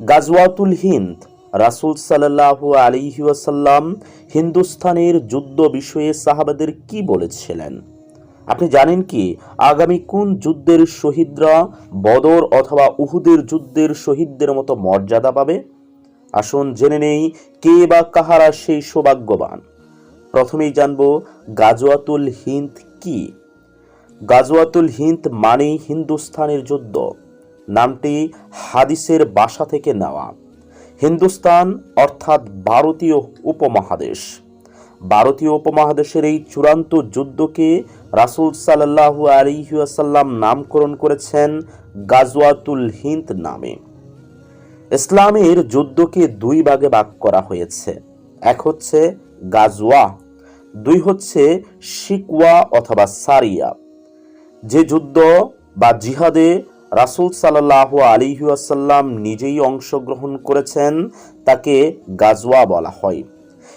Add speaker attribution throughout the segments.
Speaker 1: গাজওয়াতুল হিন্দ, রাসুল সাল্লাহ আলিহাসাল্লাম হিন্দুস্তানের যুদ্ধ বিষয়ে সাহাবাদের কি বলেছিলেন? আপনি জানেন কি, আগামী কোন যুদ্ধের শহীদরা বদর অথবা উহুদের যুদ্ধের শহীদদের মতো মর্যাদা পাবে? আসুন জেনে নেই, কে বা কাহারা সেই সৌভাগ্যবান। প্রথমেই জানব গাজওয়াতুল হিন্দ কি। গাজওয়াতুল হিন্দ মানেই হিন্দুস্তানের যুদ্ধ। নামটি হাদিসের বাসা থেকে নেওয়া। হিন্দুস্তান অর্থাৎ ভারতীয় উপমহাদেশ। ভারতীয় উপমহাদেশের এই চূড়ান্ত যুদ্ধকে রাসুল সাল্লাহু আলিহাসাল্লাম নামকরণ করেছেন গাজওয়াতুল হিন্দ নামে। ইসলামের যুদ্ধকে দুই ভাগে ভাগ করা হয়েছে। এক হচ্ছে গাজওয়া, দুই হচ্ছে শিকওয়া অথবা সারিয়া। যে যুদ্ধ বা জিহাদে রাসুল সাল্লাহ আলিহাসাল্লাম নিজেই অংশগ্রহণ করেছেন, তাকে গাজওয়া বলা হয়।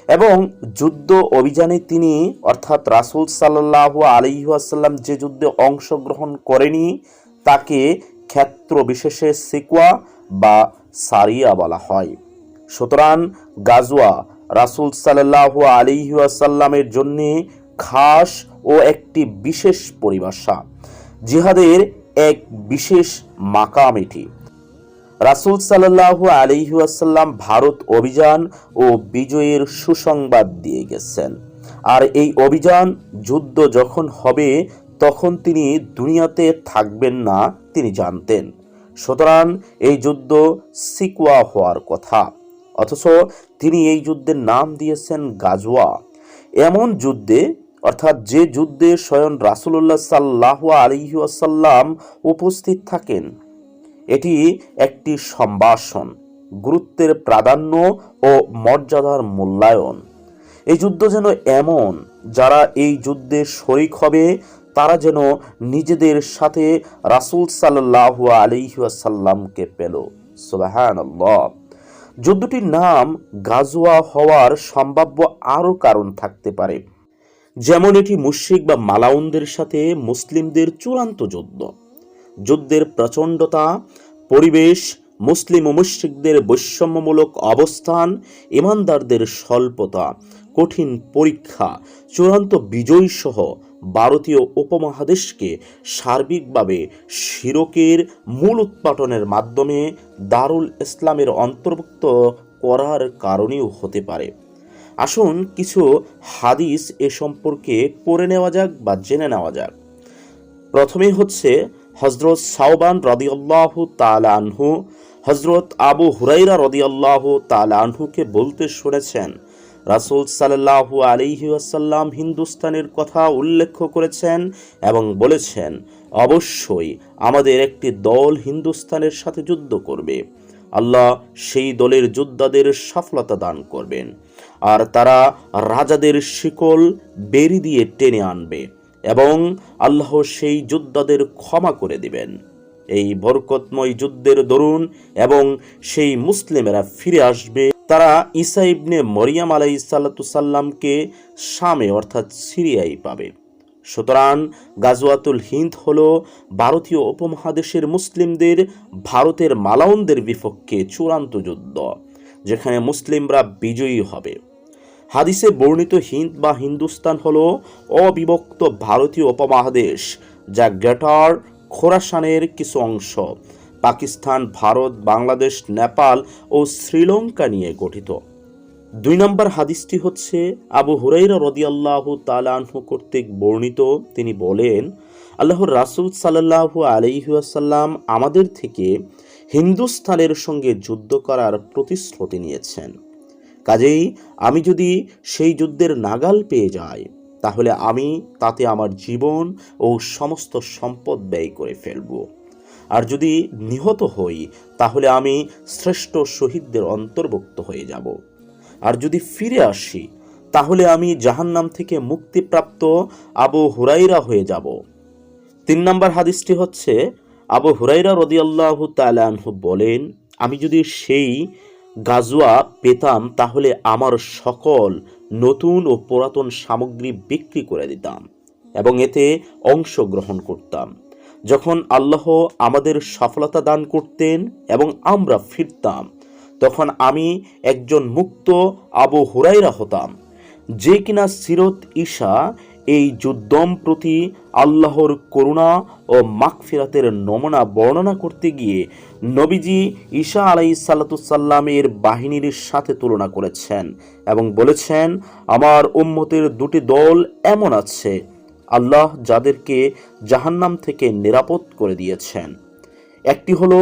Speaker 1: এবং যুদ্ধ অভিযানে তিনি, অর্থাৎ রাসুল সাল্লাহ আলিহাসাল্লাম যে যুদ্ধে অংশগ্রহণ করেনি, তাকে ক্ষেত্র বিশেষে সিকুয়া বা সারিয়া বলা হয়। সুতরাং গাজওয়া রাসুল সাল্লাহ আলিহাসাল্লামের জন্যে খাস ও একটি বিশেষ পরিভাষা। জিহাদের এক বিশেষ মাকাম এটি রাসুল সাল্লাহ আলিহাসাল্লাম ভারত অভিযান ও বিজয়ের সুসংবাদ দিয়ে গেছেন। আর এই অভিযান যুদ্ধ যখন হবে, তখন তিনি দুনিয়াতে থাকবেন না, তিনি জানতেন। সুতরাং এই যুদ্ধ সিকুয়া হওয়ার কথা। অথচ তিনি এই যুদ্ধের নাম দিয়েছেন গাজওয়া। এমন যুদ্ধে অর্থাৎ যে যুদ্ধে স্বয়ং রাসুল্লাহ সাল্লাহ আলিহাসাল্লাম উপস্থিত থাকেন, এটি একটি সম্ভাষণ, গুরুত্বের প্রাধান্য ও মর্যাদার মূল্যায়ন। এই যুদ্ধ যেন এমন, যারা এই যুদ্ধে শরিক হবে, তারা যেন নিজেদের সাথে রাসুল সাল্লাহ আলিহাসাল্লামকে পেল। সুবাহান যুদ্ধটির নাম গাজোয়া হওয়ার সম্ভাব্য আরও কারণ থাকতে পারে। যেমন এটি মুশ্রিক বা মালাউনদের সাথে মুসলিমদের চূড়ান্ত যুদ্ধ। যুদ্ধের প্রচণ্ডতা, পরিবেশ, মুসলিম ও মুশ্রিকদের বৈষম্যমূলক অবস্থান, ইমানদারদের স্বল্পতা, কঠিন পরীক্ষা, চূড়ান্ত বিজয় সহ ভারতীয় উপমহাদেশকে সার্বিকভাবে শিরকের মূল উৎপাটনের মাধ্যমে দারুল ইসলামের অন্তর্ভুক্ত করার কারণেও হতে পারে। আসুন কিছু হাদিস এ সম্পর্কে পড়ে নেওয়া যাক বা জেনে নেওয়া যাক। প্রথমেই হচ্ছে হজরত সাউবান রদিয়াল্লাহ তালানহু হজরত আবু হুরাইরা রদিয়াল্লাহ তালানহুকে বলতে শুনেছেন, রাসুল সাল্লাহু আলিহাসাল্লাম হিন্দুস্তানের কথা উল্লেখ করেছেন এবং বলেছেন, অবশ্যই আমাদের একটি দল হিন্দুস্তানের সাথে যুদ্ধ করবে। আল্লাহ সেই দলের যোদ্ধাদের সফলতা দান করবেন। আর তারা রাজাদের শিকল বেরি দিয়ে টেনে আনবে এবং আল্লাহ সেই যোদ্ধাদের ক্ষমা করে দিবেন। এই বরকতময় যুদ্ধের দরুন এবং সেই মুসলিমেরা ফিরে আসবে। তারা ঈসা ইবনে মরিয়াম আলাই সাল্লাতুসাল্লামকে শামে অর্থাৎ সিরিয়ায় পাবে। সুতরাং গাজওয়াতুল হিন্দ হল ভারতীয় উপমহাদেশের মুসলিমদের ভারতের মালাউনদের বিপক্ষে চূড়ান্ত যুদ্ধ, যেখানে মুসলিমরা বিজয়ী হবে। হাদিসে বর্ণিত হিন্দ বা হিন্দুস্তান হল অবিভক্ত ভারতীয় উপমহাদেশ, যা গ্রেটার খোরাসানের কিছু অংশ, পাকিস্তান, ভারত, বাংলাদেশ, নেপাল ও শ্রীলঙ্কা নিয়ে গঠিত। দুই নম্বর হাদিসটি হচ্ছে, আবু হুরাইরা রদিয়াল্লাহ তালানহু কর্তৃক বর্ণিত। তিনি বলেন, আল্লাহর রাসুল সাল্লাহু আলহিহাসাল্লাম আমাদের থেকে হিন্দুস্তানের সঙ্গে যুদ্ধ করার প্রতিশ্রুতি নিয়েছেন। কাজেই আমি যদি সেই যুদ্ধের নাগাল পেয়ে যাই, তাহলে আমি তাতে আমার জীবন ও সমস্ত সম্পদ ব্যয় করে ফেলব। আর যদি নিহত হই, তাহলে আমি শ্রেষ্ঠ শহীদদের অন্তর্ভুক্ত হয়ে যাব। আর যদি ফিরে আসি, তাহলে আমি জাহান্নাম থেকে মুক্তিপ্রাপ্ত আবু হুরাইরা হয়ে যাব। তিন নম্বর হাদিসটি হচ্ছে, আবু হুরাইরা রদিয়াল্লাহ তালানহু বলেন, আমি যদি সেই গাজুয়া পেতাম, তাহলে আমার সকল নতুন ও পুরাতন সামগ্রী বিক্রি করে দিতাম এবং এতে অংশগ্রহণ করতাম। যখন আল্লাহ আমাদের সফলতা দান করতেন এবং আমরা ফিরতাম তখন আমি একজন মুক্ত আবু হুরাইরা হতাম। যে কিনা সিরত ঈশা এই যুদ্ধম প্রতি আল্লাহর করুণা ও মাকফিরাতের নমুনা বর্ণনা করতে গিয়ে নবীজি ঈশা আলাই সাল্লাতুসাল্লামের বাহিনীর সাথে তুলনা করেছেন এবং বলেছেন, আমার উম্মতের দুটি দল এমন আছে, আল্লাহ যাদেরকে জাহান্নাম থেকে নিরাপদ করে দিয়েছেন। একটি হলো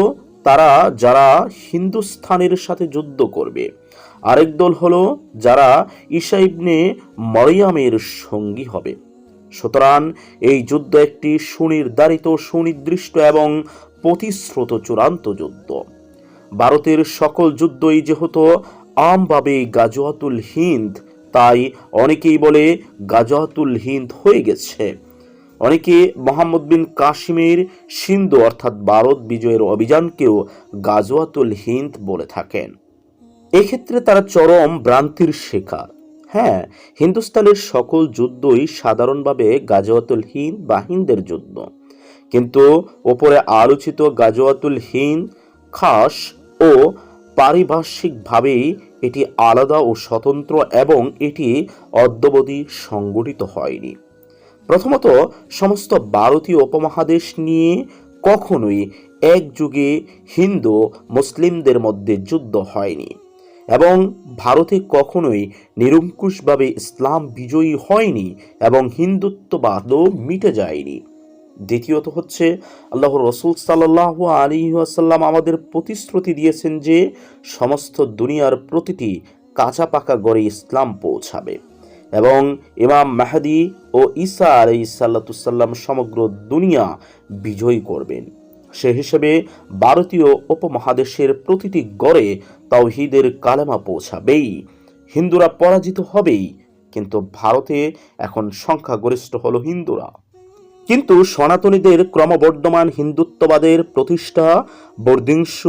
Speaker 1: তারা যারা হিন্দুস্থানের সাথে যুদ্ধ করবে। আরেক দল হলো যারা ঈশা ইবনে মরিয়ামের সঙ্গী হবে। সুতরাং এই যুদ্ধ একটি সুনির্ধারিত, সুনির্দিষ্ট এবং প্রতিশ্রুত চূড়ান্ত যুদ্ধ। ভারতের সকল যুদ্ধই যেহেতু আমভাবে গাজওয়াতুল হিন্দ, তাই অনেকেই বলে গাজওয়াতুল হিন্দ হয়ে গেছে। অনেকে মোহাম্মদ বিন কাশিমের সিন্ধু অর্থাৎ ভারত বিজয়ের অভিযানকেও গাজওয়াতুল হিন্দ বলে থাকেন। এক্ষেত্রে তারা চরম ভ্রান্তির শিকার। হ্যাঁ হিন্দুস্তানের সকল যুদ্ধই সাধারণভাবে গাজওয়াতুল হিন্দ বা হিন্দের যুদ্ধ। কিন্তু ওপরে আলোচিত গাজওয়াতুল হিন্দ খাস ও পারিভাষিকভাবেই এটি আলাদা ও স্বতন্ত্র এবং এটি অদ্যবধি সংগঠিত হয়নি। প্রথমত, সমস্ত ভারতীয় উপমহাদেশ নিয়ে কখনোই এক যুগে হিন্দু মুসলিমদের মধ্যে যুদ্ধ হয়নি এবং ভারতে কখনোই নিরঙ্কুশভাবে ইসলাম বিজয়ী হয়নি এবং হিন্দুত্ববাদও মিটে যায়নি। দ্বিতীয়ত হচ্ছে আল্লাহ রসুল সাল্লাহ আলী আসাল্লাম আমাদের প্রতিশ্রুতি দিয়েছেন যে সমস্ত দুনিয়ার প্রতিটি কাঁচা পাকা গড়ে ইসলাম পৌঁছাবে। এবং ইমাম মাহাদি ও ঈসা আলাই সাল্লাতুসাল্লাম সমগ্র দুনিয়া বিজয়ী করবেন। সে হিসেবে ভারতীয় উপমহাদেশের প্রতিটি গড়ে তাওহিদের কালেমা পৌঁছাবেই। হিন্দুরা পরাজিত হবেই, কিন্তু ভারতে এখন সংখ্যাগরিষ্ঠ হল হিন্দুরা। কিন্তু সনাতনীদের ক্রমবর্ধমান হিন্দুত্ববাদের প্রতিষ্ঠা, বর্ধিংশ,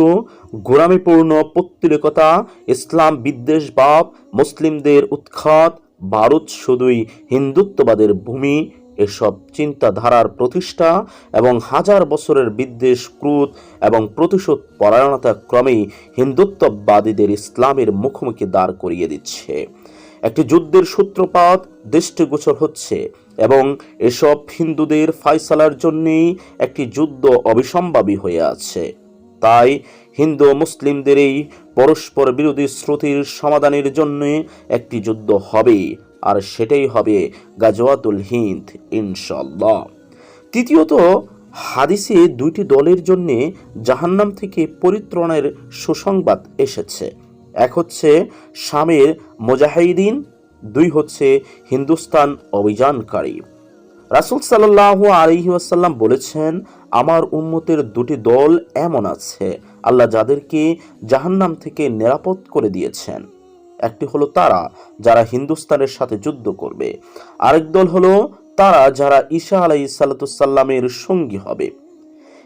Speaker 1: গোড়ামিপূর্ণ পত্তলিকতা, ইসলাম বিদ্বেষভাব, মুসলিমদের উৎখাত ভারত শুধুই হিন্দুত্ববাদের ভূমি, এসব চিন্তাধারার প্রতিষ্ঠা এবং হাজার বছরের বিদ্বেষ ক্রুত এবং প্রতিশোধ পরায়ণতা ক্রমেই হিন্দুত্ববাদীদের ইসলামের মুখোমুখি দাঁড় করিয়ে দিচ্ছে। একটি যুদ্ধের সূত্রপাত, দৃষ্টিগোচর হচ্ছে এবং এসব হিন্দুদের ফাইসালার জন্যেই একটি যুদ্ধ অবিসম্ভাবী হয়ে আছে। তাই হিন্দু মুসলিমদের এই পরস্পর বিরোধী শ্রুতির সমাধানের জন্য একটি যুদ্ধ হবে, আর সেটাই হবে গাজওয়াতুল হিন্দ ইনশাল্লাহ তৃতীয়ত, হাদিসে দুইটি দলের জন্যে জাহান্নাম থেকে পরিত্রাণের সুসংবাদ এসেছে। এক হচ্ছে শামের মোজাহিদিন, দুই হচ্ছে হিন্দুস্তান অভিযানকারী। রাসুল সাল্লাহ আলহিউসাল্লাম বলেছেন, আমার উম্মতের দুটি দল এমন আছে, আল্লাহ যাদেরকে জাহান্নাম থেকে নিরাপদ করে দিয়েছেন। একটি হলো তারা, যারা হিন্দুস্তানের সাথে যুদ্ধ করবে। আরেক দল হলো তারা, যারা ঈশা আলাই সাল্লাতুসাল্লামের সঙ্গী হবে।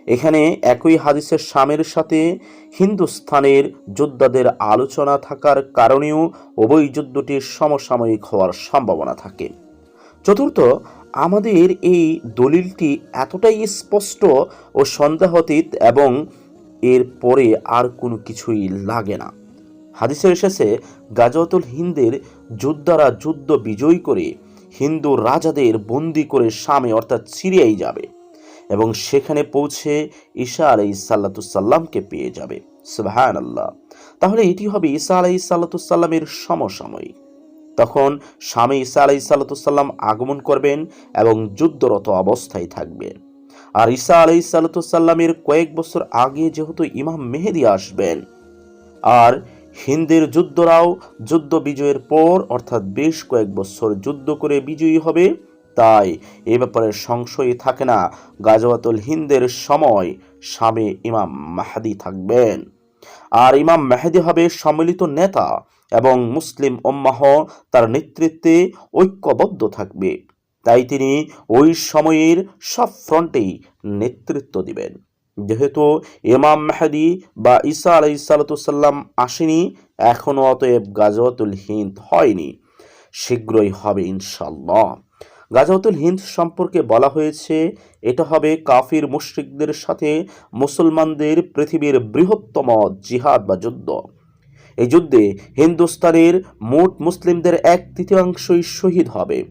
Speaker 1: এখানে একই হাদিসের শামের সাথে হিন্দুস্থানের যোদ্ধাদের আলোচনা থাকার কারণেও উভয় যুদ্ধটির সমসাময়িক হওয়ার সম্ভাবনা থাকে। চতুর্থ আমাদের এই দলিলটি এতটাই স্পষ্ট ও সন্দেহাতীত এবং এর পরে আর কোনো কিছুই লাগে না। হাদিসে এসেছে গাজওয়াতুল হিন্দের যোদ্ধারা যুদ্ধ বিজয়ী করে হিন্দু রাজাদের বন্দি করে শামে, অর্থাৎ সিরিয়ায় যাবে এবং সেখানে পৌঁছে ঈশা আলাই সাল্লাতুসাল্লামকে পেয়ে যাবে। সুবাহান আল্লাহ তাহলে এটি হবে ঈসা আলাই সাল্লাতুসাল্লামের সমসাময়িক। তখন স্বামী ঈসা আলাই সাল্লাতুসাল্লাম আগমন করবেন এবং যুদ্ধরত অবস্থায় থাকবেন। আর ঈসা আলাই সাল্লাতুসাল্লামের কয়েক বছর আগে যেহেতু ইমাম মেহেদি আসবেন, আর হিন্দের যুদ্ধরাও যুদ্ধ বিজয়ের পর, অর্থাৎ বেশ কয়েক বছর যুদ্ধ করে বিজয়ী হবে, তাই এ ব্যাপারে সংশয় থাকে না। গাজওয়াতুল হিন্দের সময় স্বামী ইমাম মাহাদি থাকবেন। আর ইমাম মেহেদি হবে সম্মিলিত নেতা এবং মুসলিম উম্মাহ তার নেতৃত্বে ঐক্যবদ্ধ থাকবে। তাই তিনি ওই সময়ের সব ফ্রন্টেই নেতৃত্ব দিবেন। যেহেতু ইমাম মেহাদি বা ঈসা আলাই সালাতাম আসেনি এখনও অতএব গাজওয়াতুল হিন্দ হয়নি। শীঘ্রই হবে ইনশাল্লাহ গাজাউতুল হিন্দ সম্পর্কে বলা হয়েছে, এটা হবে কাফির মুশরিকদের সাথে মুসলমানদের পৃথিবীর বৃহত্তম জিহাদ বা যুদ্ধ। এই যুদ্ধে হিন্দুস্তানের মোট মুসলিমদের এক তৃতীয়াংশই শহীদ হবে।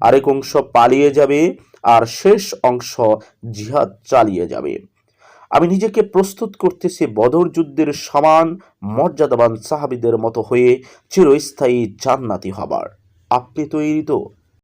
Speaker 1: আরেক অংশ পালিয়ে যাবে আর শেষ অংশ জিহাদ চালিয়ে যাবে। আমি নিজেকে প্রস্তুত করতেছি বদর যুদ্ধের সমান, মর্যাদাবান সাহাবিদের মতো হয়ে চিরস্থায়ী জান্নাতি হবার। আপনি তৈরি তো?